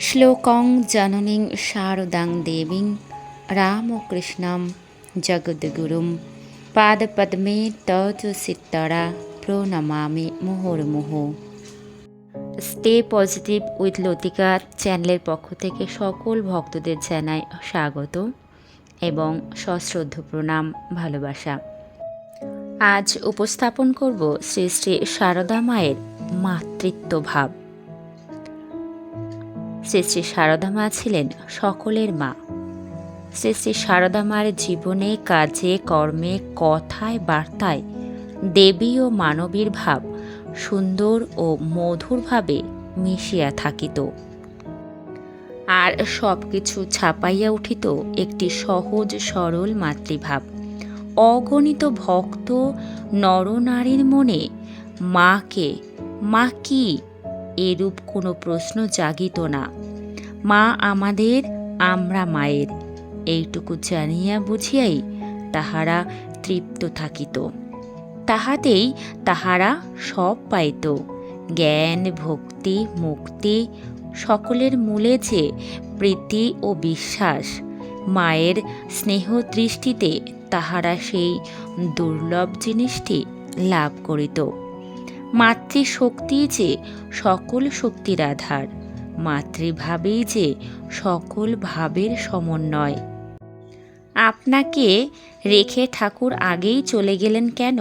শ্লোকং জননীং শারদাং দেবীং রামকৃষ্ণম জগদ্গুরুম পাদপদ্মে তজ সিত্তরা প্রণমামি মুহুর্মুহ স্টে পজিটিভ উইথ লতিকা চ্যানেলের পক্ষ থেকে সকল ভক্তদের জানাই স্বাগত এবং সশ্রদ্ধ প্রণাম, ভালোবাসা। আজ উপস্থাপন করব শ্রী শ্রী শারদা মায়ের মাতৃত্ব ভাব শ্রী শ্রী শারদা মা ছিলেন সকলের মা। শ্রী শ্রী শারদা মার জীবনে, কাজে, কর্মে, কথায়, বার্তায় দেবী ও মানবীর ভাব সুন্দর ও মধুরভাবে মিশিয়া থাকিত। আর সব কিছু ছাপাইয়া উঠিত একটি সহজ, সরল মাতৃভাব। অগণিত ভক্ত নরনারীর মনে মাকে মা কি? এরূপ কোনো প্রশ্ন জাগিত না। মা আমাদের, আমরা মায়ের। এইটুকু জানিয়া বুঝিয়াই তাহারা তৃপ্ত থাকিত। তাহাতেই তাহারা সব পাইত। জ্ঞান, ভক্তি, মুক্তি সকলের মূলে যে প্রীতি ও বিশ্বাস, মায়ের স্নেহ দৃষ্টিতে তাহারা সেই দুর্লভ জিনিসটি লাভ করিত। মাতৃশক্তি যে সকল শক্তির আধার মাতৃভাবেই যে সকল ভাবের সমন্বয়। আপনাকে রেখে ঠাকুর আগেই চলে গেলেন কেন?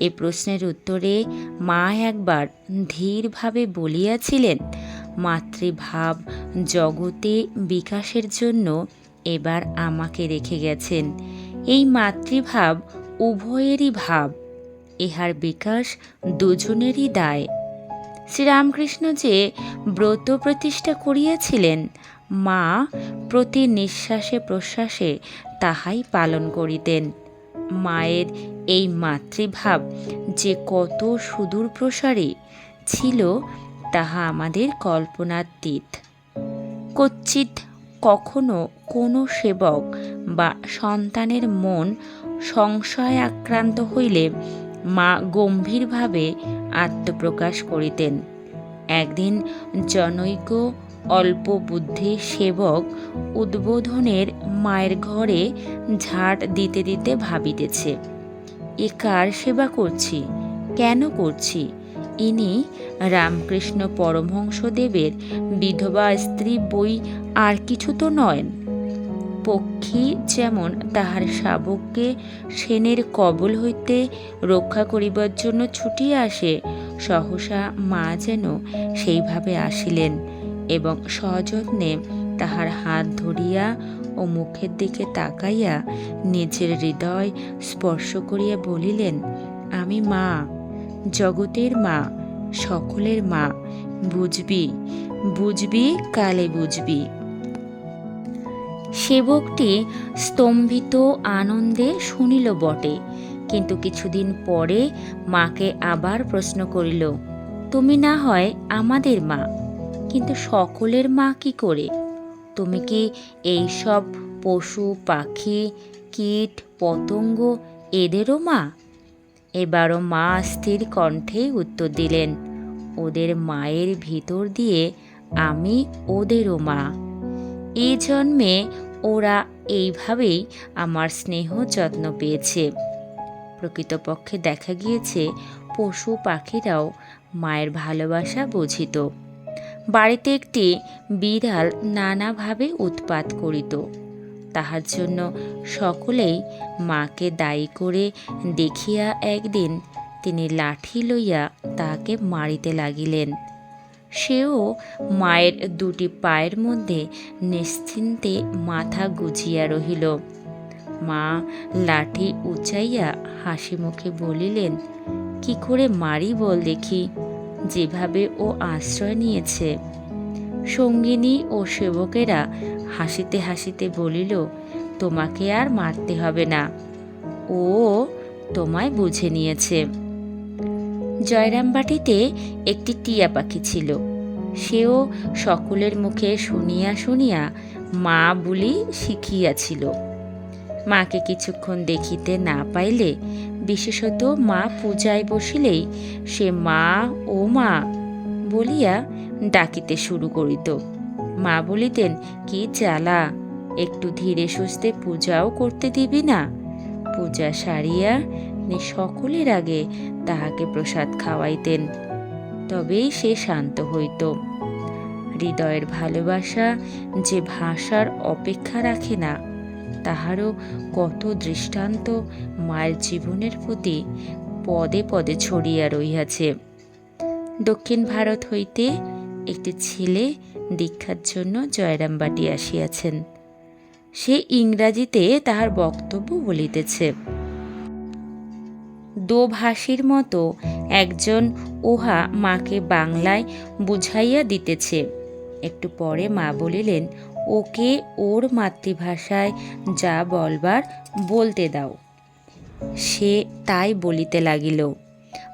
এ প্রশ্নের উত্তরে মা একবার ধীরভাবে বলিয়াছিলেন, মাতৃভাব জগতে বিকাশের জন্য এবার আমাকে রেখে গেছেন। এই মাতৃভাব উভয়েরই ভাব। ইহার বিকাশ দুজনেরই দায়। শ্রীরামকৃষ্ণ যে ব্রত প্রতিষ্ঠা করিয়াছিলেন, মা প্রতি নিঃশ্বাসে প্রশ্বাসে তাহাই পালন করিতেন। মায়ের এই মাতৃভাব যে কত সুদূর প্রসারী, ছিল তাহা আমাদের কল্পনাতীত। কচ্ছিত কখনো কোনো সেবক বা সন্তানের মন সংশয় আক্রান্ত হইলে মা গম্ভীরভাবে আত্মপ্রকাশ করিতেন। একদিন জনৈক অল্প বুদ্ধি সেবক উদ্বোধনের মায়ের ঘরে ঝাড় দিতে দিতে ভাবিতেছে, এ কার সেবা করছি? কেন করছি? ইনি রামকৃষ্ণ পরমহংসদেবের বিধবা স্ত্রী বই আর কিছু তো নয়। পক্ষী যেমন তাহার শাবককে সেনের কবল হইতে রক্ষা করিবার জন্য ছুটিয়া আসে, সহসা মা যেন সেইভাবে আসিলেন এবং সযত্নে তাহার হাত ধরিয়া ও মুখের দিকে তাকাইয়া নিজের হৃদয় স্পর্শ করিয়া বলিলেন, আমি মা, জগতের মা, সকলের মা, বুঝবি বুঝবি কালে বুঝবি। সেবকটি স্তম্ভিত আনন্দে শুনিল বটে, কিন্তু কিছুদিন পরে মাকে আবার প্রশ্ন করিল, তুমি না হয় আমাদের মা, কিন্তু সকলের মা কি করে? তুমি কি এই সব পশু, পাখি, কীট, পতঙ্গ এদেরও মা? এবারও মা স্থির কণ্ঠে উত্তর দিলেন, ওদের মায়ের ভিতর দিয়ে আমি ওদেরও মা। এই জন্মে ওরা এইভাবেই আমার স্নেহ যত্ন পেয়েছে। প্রকৃতপক্ষে দেখা গিয়েছে, পশু পাখিরাও মায়ের ভালোবাসা বুঝিত। বাড়িতে একটি বিড়াল নানাভাবে উৎপাত করিত। তাহার জন্য সকলেই মাকে দায়ী করে দেখিয়া একদিন তিনি লাঠি লইয়া তাহাকে মারিতে লাগিলেন। সেও মায়ের দুটি পায়ের মধ্যে নিশ্চিন্তে মাথা গুজিয়া রহিল। মা লাঠি উঁচাইয়া হাসি মুখে বলিলেন, কি করে মারি বল দেখি, যেভাবে ও আশ্রয় নিয়েছে। সঙ্গিনী ও সেবকেরা হাসিতে হাসিতে বলিল, তোমাকে আর মারতে হবে না। ও তোমায় বুঝে নিয়েছে। জয়রামবাটিতে একটি টিয়া পাখি ছিল। সেও সকলের মুখে শুনিয়া শুনিয়া মা বলি শিখিয়াছিল। মাকে কিছুক্ষণ দেখিতে না পাইলে বিশেষত মা পূজায় বসিলেই সে মা ও মা বলিয়া ডাকিতে শুরু করিত। মা বলিতেন, কি জ্বালা, একটু ধীরে সুস্থে পূজাও করতে দিবি না। পূজা সারিয়া নি সকলের আগে তাহাকে প্রসাদ খাওয়াইতেন, তবেই সে শান্ত হইত। হৃদয়ের ভালোবাসা যে ভাষার অপেক্ষা রাখে না, তাহারও কত দৃষ্টান্ত মায়ের জীবনের প্রতি পদে পদে ছড়িয়া রহিয়াছে। দক্ষিণ ভারত হইতে একটি ছেলে দীক্ষার জন্য জয়রামবাটি আসিয়াছেন। সে ইংরাজিতে তাহার বক্তব্য বলিতেছে দোভাষীর মতো একজন উহা মাকে বাংলায় বুঝাইয়া দিতেছে। একটু পরে মা বলিলেন, ওকে ওর মাতৃভাষায় যা বলবার বলতে দাও। সে তাই বলিতে লাগিল।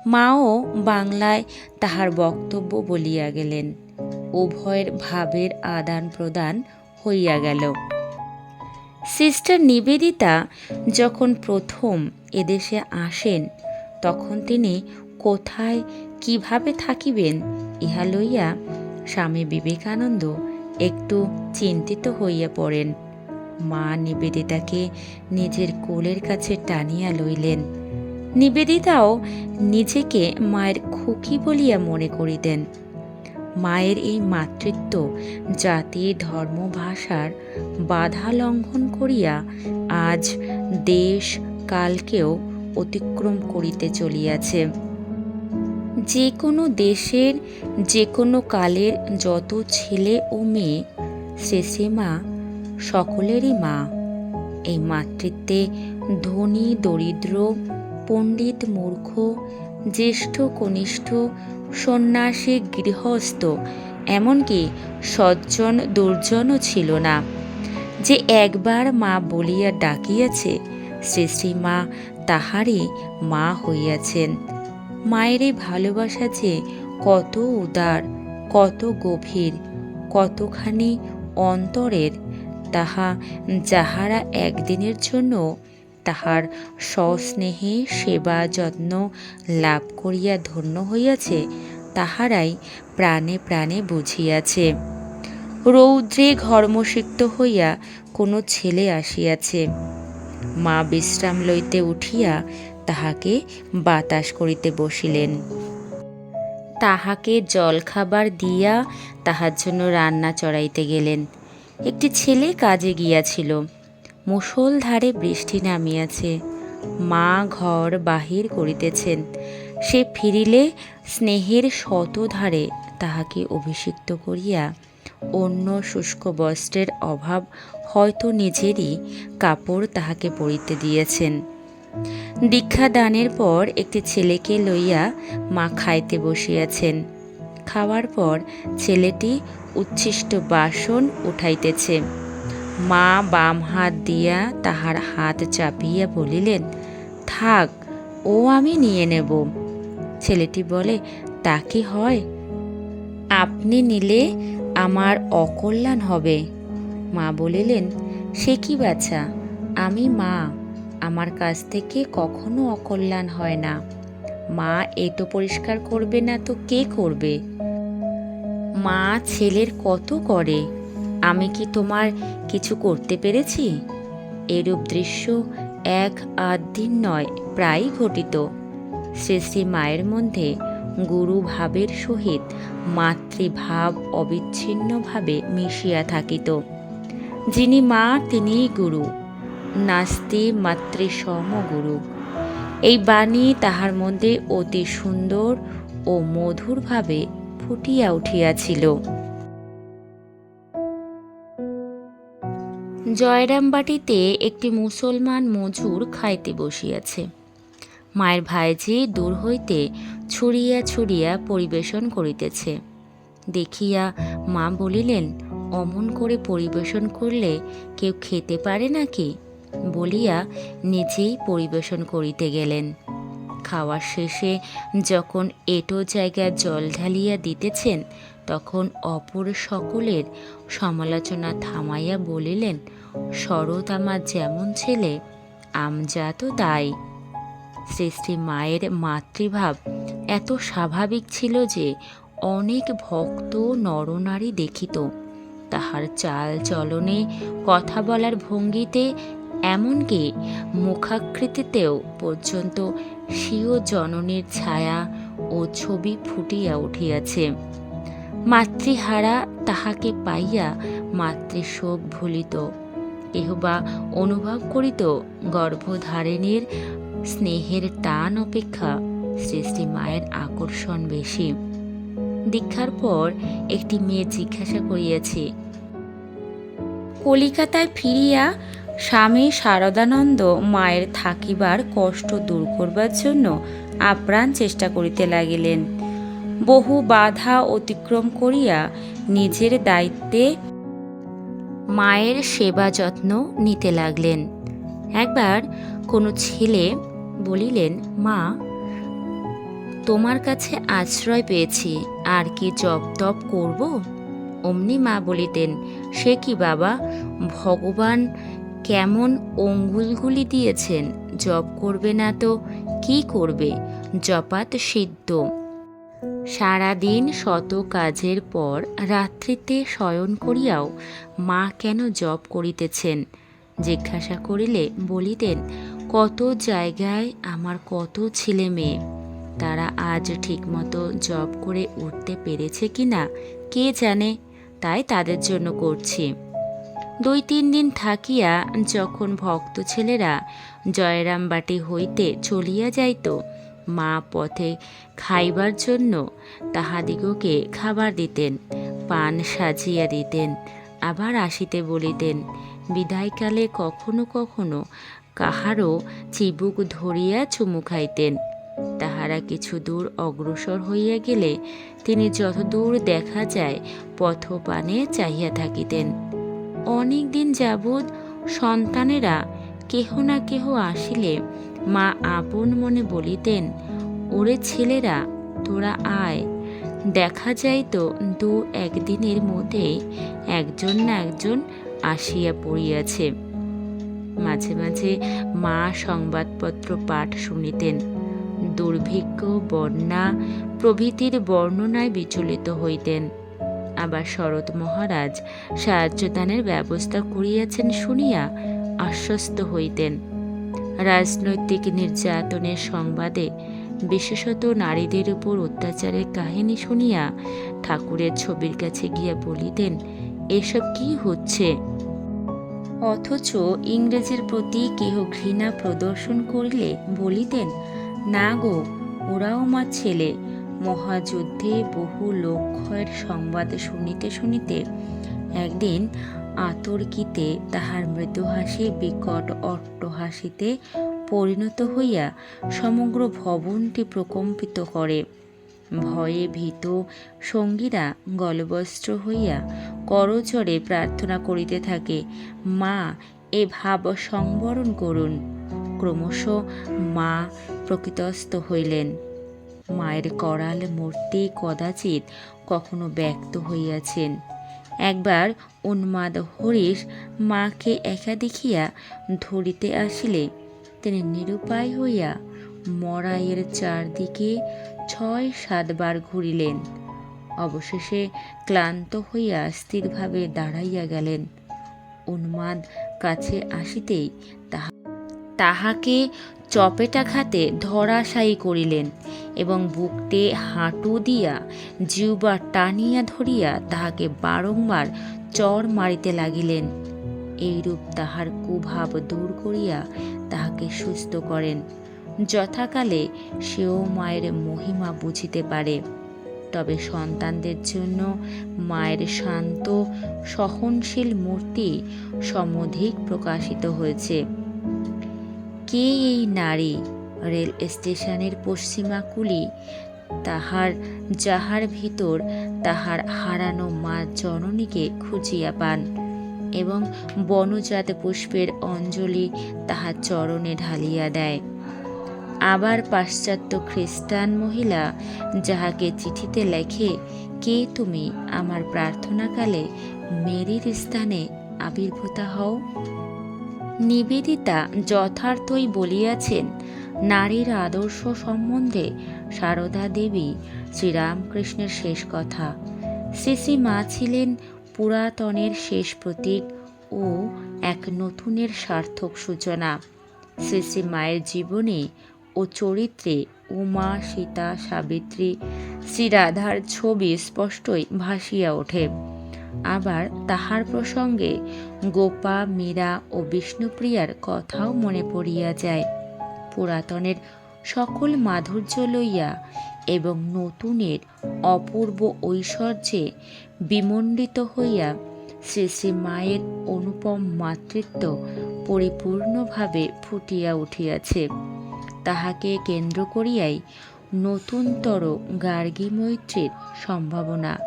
মাও বাংলায় তাহার বক্তব্য বলিয়া গেলেন। উভয়ের ভাবের আদান প্রদান হইয়া গেল। সিস্টার নিবেদিতা যখন প্রথম এদেশে আসেন তখন তিনি, কোথায়, কীভাবে থাকিবেন? ইহা লইয়া স্বামী বিবেকানন্দ একটু চিন্তিত হইয়া পড়েন। মা নিবেদিতাকে নিজের কোলের কাছে টানিয়া লইলেন। নিবেদিতাও নিজেকে মায়ের খুকি বলিয়া মনে করিতেন। মায়ের এই মাতৃত্ব জাতি, ধর্ম, ভাষার বাধা লঙ্ঘন করিয়া আজ দেশ, কালকেও অতিক্রম করিতে চলিয়াছে। যে কোনো দেশের যে কোনো কালের যত ছেলে ও মেয়ে সে মা, সকলেরই মা। এই মাতৃত্বে ধনী, দরিদ্র, পণ্ডিত, মূর্খ, জ্যেষ্ঠ, কনিষ্ঠ, সন্ন্যাসী, গৃহস্থ, এমনকি সজ্জন, দুর্জনও ছিল না। যে একবার মা বলিয়া ডাকিয়াছে শ্রী শ্রী মা তাহারই মা হইয়াছেন। মায়ের এই ভালোবাসা যে কত উদার, কত গভীর, কতখানি অন্তরের, তাহা যাহারা একদিনের জন্য তাহার সস্নেহে সেবা যত্ন লাভ করিয়া ধন্য হইয়াছে, তাহারাই প্রাণে প্রাণে বুঝিয়াছে। রৌদ্রে ঘর্মসিক্ত হইয়া কোনো ছেলে আসিয়াছে। মা বিশ্রাম লইতে উঠিয়া তাহাকে বাতাস করিতে বসিলেন। তাহাকে জলখাবার দিয়া তাহার জন্য রান্না চড়াইতে গেলেন। একটি ছেলে কাজে গিয়াছিল। মুষলধারে বৃষ্টি নামিয়াছে। মা ঘর বাহির করিতেছেন। সে ফিরিলে স্নেহের শতধারে তাহাকে অভিষিক্ত করিয়া অন্য শুষ্ক বস্ত্রের অভাব হয়তো নিজেরই কাপড় তাহাকে পরিতে দিয়েছেন। দীক্ষা দানের পর একটি ছেলেকে লইয়া মা খাইতে বসিয়াছেন। খাওয়ার পর ছেলেটি উচ্ছিষ্ট বাসন উঠাইতেছে। মা বাম হাত দিয়া তাহার হাত চাপিয়া বলিলেন, থাক, ও আমি নিয়ে নেব। ছেলেটি বলে, তা কি হয়? আপনি নিলে আমার অকল্যাণ হবে। মা বলিলেন, সে কি বাচ্চা আমি মা। আমার কাছ থেকে কখনো অকল্যাণ হয় না। মা এটো পরিষ্কার করবে না তো কে করবে? মা ছেলের কত করে? আমি কি তোমার কিছু করতে পেরেছি? এরূপ দৃশ্য এক আধ দিন নয়, প্রায়ই ঘটিত। শ্রী শ্রী মায়ের মধ্যে গুরু ভাবের সহিত মাতৃভাব অবিচ্ছিন্নভাবে মিশিয়া থাকিত। যিনি মা, তিনিই গুরু। নাস্তি মাতৃসম গুরু। এই বাণী তাহার মধ্যে অতি সুন্দর ও মধুরভাবে ফুটিয়া উঠিয়াছিল। জয়রামবাটিতে একটি মুসলমান মজুর খাইতে বসিয়াছে। মায়ের ভাইজি দূর হইতে ছুড়িয়া ছুড়িয়া পরিবেশন করিতেছে। দেখিয়া মা বলিলেন অমন করে পরিবেশন করলে কেউ খেতে পারে নাকি? বলিয়া নিজেই পরিবেশন করিতে গেলেন। খাওয়ার শেষে যখন এটো জায়গায় জল ঢালিয়া দিতেছেন, তখন অপর সকলের সমালোচনা থামাইয়া বলিলেন, শরৎ আমার যেমন ছেলে আমজাতও তাই। শ্রী মায়ের মাতৃভাব এত স্বাভাবিক ছিল যে অনেক ভক্ত নরনারী দেখিত। তাহার চাল চলনে কথা বলার ভঙ্গিতে এমনকি মুখাকৃতিতেও পর্যন্ত স্বীয় জননীর ছায়া ও ছবি ফুটিয়া উঠিয়াছে। মাতৃহারা তাহাকে পাইয়া মাতৃশোক ভুলিত, কেহ বা অনুভব করিত গর্ভধারিণীর স্নেহের টান অপেক্ষা সৃষ্টি মায়ের আকর্ষণ বেশি। দীক্ষার পর একটি মেয়ে জিজ্ঞাসা করিয়াছে, কলিকাতায় ফিরিয়া স্বামী শারদানন্দ মায়ের থাকিবার কষ্ট দূর করবার জন্য আপ্রাণ চেষ্টা করিতে লাগিলেন। বহু বাধা অতিক্রম করিয়া নিজের দায়িত্বে মায়ের সেবা যত্ন নিতে লাগলেন। একবার কোনো ছেলে বলিলেন, মা তোমার কাছে আশ্রয় পেয়েছি, আর কি জপ তপ করব? অমনি মা বলিতেন, সে কি বাবা, ভগবান কেমন অঙ্গুলগুলি দিয়েছেন, জপ করবে না তো, কি করবে? জপাত সিদ্ধ। সারাদিন শত কাজের পর রাত্রিতে শয়ন করিয়াও মা কেন জপ করিতেছেন? জিজ্ঞাসা করিলে বলিতেন, কত জায়গায় আমার কত ছেলে মেয়ে তারা আজ ঠিকমতো জব করে উঠতে পেরেছে কি না কে জানে? তাই তাদের জন্য করছি। দুই তিন দিন থাকিয়া যখন ভক্ত ছেলেরা জয়রামবাটি হইতে চলিয়া যাইত, মা পথে খাইবার জন্য তাহাদিগকে খাবার দিতেন, পান সাজিয়া দিতেন, আবার আসিতে বলিতেন, বিদায়কালে কখনো কখনো কাহারও চিবুক ধরিয়া চুমু খাইতেন। তাহারা কিছু দূর অগ্রসর হইয়া গেলে তিনি যতদূর দেখা যায় পথপানে চাহিয়া থাকিতেন। অনেক দিন যাবৎ সন্তানেরা কেহ না কেহ আসিলে মা আপন মনে বলিতেন, ওরে ছেলেরা, তোরা আয়। দেখা যায় তো দু একদিনের মধ্যে একজন না একজন আসিয়া পড়িয়াছে। মাঝে মাঝে মা সংবাদপত্র পাঠ শুনিতেন। দুর্ভিক্ষ, বন্যা প্রভৃতির বর্ণনায় বিচলিত হইতেন। আবার শরৎ মহারাজ সাহায্যদানের ব্যবস্থা করিয়াছেন শুনিয়া আশ্বস্ত হইতেন। রাজনৈতিক নির্যাতনের সংবাদে বিশেষত নারীদের উপর অত্যাচারের কাহিনী শুনিয়া ঠাকুরের ছবির কাছে গিয়া বলিতেন, এসব কি হচ্ছে? অথচ ইংরেজের প্রতি কেহ ঘৃণা প্রদর্শন করিলে বলিতেন না গো, ওরাও মা ছেলে। মহাযুদ্ধে বহু লক্ষ্যের সংবাদ শুনিতে শুনিতে একদিন আতর্কিতে তাহার মৃদু হাসি বিকট অট্টহাসিতে পরিণত হইয়া সমগ্র ভবনটি প্রকম্পিত করে। ভয়ে ভীত সঙ্গীরা গলবস্ত্র হইয়া করচরে প্রার্থনা করিতে থাকে, মা, এ ভাব সংবরণ করুন। ক্রমশ মা প্রকৃতস্থ হইলেন। মায়ের করাল মূর্তি কদাচিৎ কখনো ব্যক্ত হইয়াছেন। একবার উন্মাদ হরিশ মাকে একা দেখিয়া ধরিতে আসিলে, তিনি নিরুপায় হইয়া মরাইয়ের চারদিকে ছয় সাতবার ঘুরিলেন। অবশেষে ক্লান্ত হইয়া স্থিরভাবে দাঁড়াইয়া গেলেন। উন্মাদ কাছে আসিতেই তাহা তাহাকে চপেটাঘাতে ধরাশায়ী করিলেন এবং বুকটে হাঁটু দিয়া জিউবা টানিয়া ধরিয়া তাহাকে বারংবার চর মারিতে লাগিলেন। এইরূপ তাহার কুভাব দূর করিয়া তাহাকে সুস্থ করেন। যথাকালে সেও মায়ের মহিমা বুঝিতে পারে। তবে সন্তানদের জন্য মায়ের শান্ত, সহনশীল মূর্তি সমধিক প্রকাশিত হয়েছে। কে এই নারী রেল স্টেশনের পশ্চিমা কুলি তাহার যাহার ভিতর তাহার হারানো মা জননীকে খুঁজিয়া পান এবং বনজাত পুষ্পের অঞ্জলি তাহার চরণে ঢালিয়া দেয়। আবার পাশ্চাত্য খ্রিস্টান মহিলা যাহাকে চিঠিতে লেখে, কে তুমি? আমার প্রার্থনাকালে মেরির স্থানে আবির্ভূতা হও। নিবেদিতা যথার্থই বলিয়াছেন, নারীর আদর্শ সম্বন্ধে সারদা দেবী শ্রীরামকৃষ্ণের শেষ কথা। শ্রী মা ছিলেন পুরাতনের শেষ প্রতীক ও এক নতুনের সার্থক সূচনা। শ্রী মায়ের জীবনে ও চরিত্রে উমা, সীতা, সাবিত্রী, শ্রী রাধার ছবি স্পষ্টই ভাসিয়া ওঠে। আবার তাহার প্রসঙ্গে গোপা, মীরা ও বিষ্ণুপ্রিয়ার কথাও মনে পড়িয়া যায়। পুরাতনের সকল মাধুর্য লইয়া এবং নতুনের অপূর্ব ঐশ্বর্যে বিমণ্ডিত হইয়া শ্রী শ্রী মায়ের অনুপম মাতৃত্ব পরিপূর্ণভাবে ফুটিয়া উঠিয়াছে। তাহাকে কেন্দ্র করিয়াই নতুনতর গার্গী মৈত্রীর সম্ভাবনা।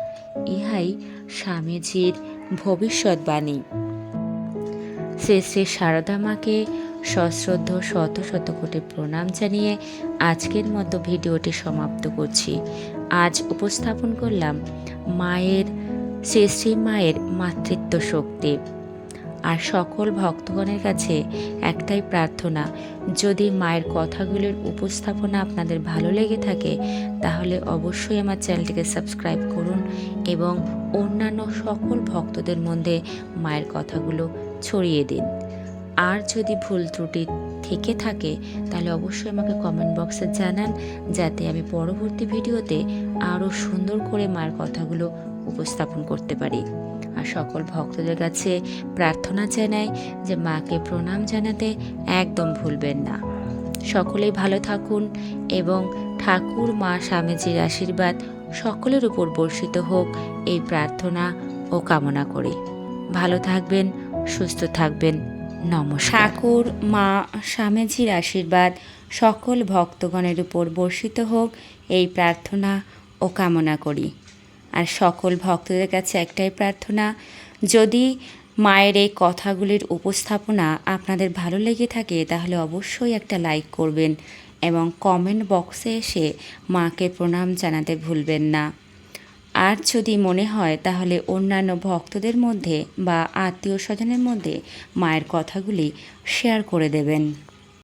ইহাই স্বামীজির ভবিষ্যৎবাণী। শ্রী শ্রী সারদা মাকে সশ্রদ্ধ শত শত কোটি প্রণাম জানিয়ে আজকের মতো ভিডিওটি সমাপ্ত করছি। আজ উপস্থাপন করলাম মায়ের, শ্রী শ্রী মায়ের মাতৃত্ব শক্তি আর সকল ভক্তগণের কাছে একটাই প্রার্থনা, যদি মায়ের কথাগুলির উপস্থাপনা আপনাদের ভালো লেগে থাকে, তাহলে অবশ্যই আমার চ্যানেলটিকে সাবস্ক্রাইব করুন এবং অন্যান্য সকল ভক্তদের মধ্যে মায়ের কথাগুলো ছড়িয়ে দিন। আর যদি ভুল ত্রুটি থেকে থাকে, তাহলে অবশ্যই আমাকে কমেন্ট বক্সে জানান, যাতে আমি পরবর্তী ভিডিওতে আরও সুন্দর করে মায়ের কথাগুলো উপস্থাপন করতে পারি। আর সকল ভক্তদের কাছে প্রার্থনা জানাই যে মাকে প্রণাম জানাতে একদম ভুলবেন না। সকলেই ভালো থাকুন এবং ঠাকুর মা স্বামীজির আশীর্বাদ সকলের উপর বর্ষিত হোক এই প্রার্থনা ও কামনা করি। ভালো থাকবেন, সুস্থ থাকবেন, নমস্কার। ঠাকুর মা স্বামীজির আশীর্বাদ সকল ভক্তগণের উপর বর্ষিত হোক এই প্রার্থনা ও কামনা করি। আর সকল ভক্তদের কাছে একটাই প্রার্থনা, যদি মায়ের এই কথাগুলির উপস্থাপনা আপনাদের ভালো লেগে থাকে, তাহলে অবশ্যই একটা লাইক করবেন এবং কমেন্ট বক্সে এসে মাকে প্রণাম জানাতে ভুলবেন না। আর যদি মনে হয়, তাহলে অন্যান্য ভক্তদের মধ্যে বা আত্মীয় স্বজনের মধ্যে মায়ের কথাগুলি শেয়ার করে দেবেন।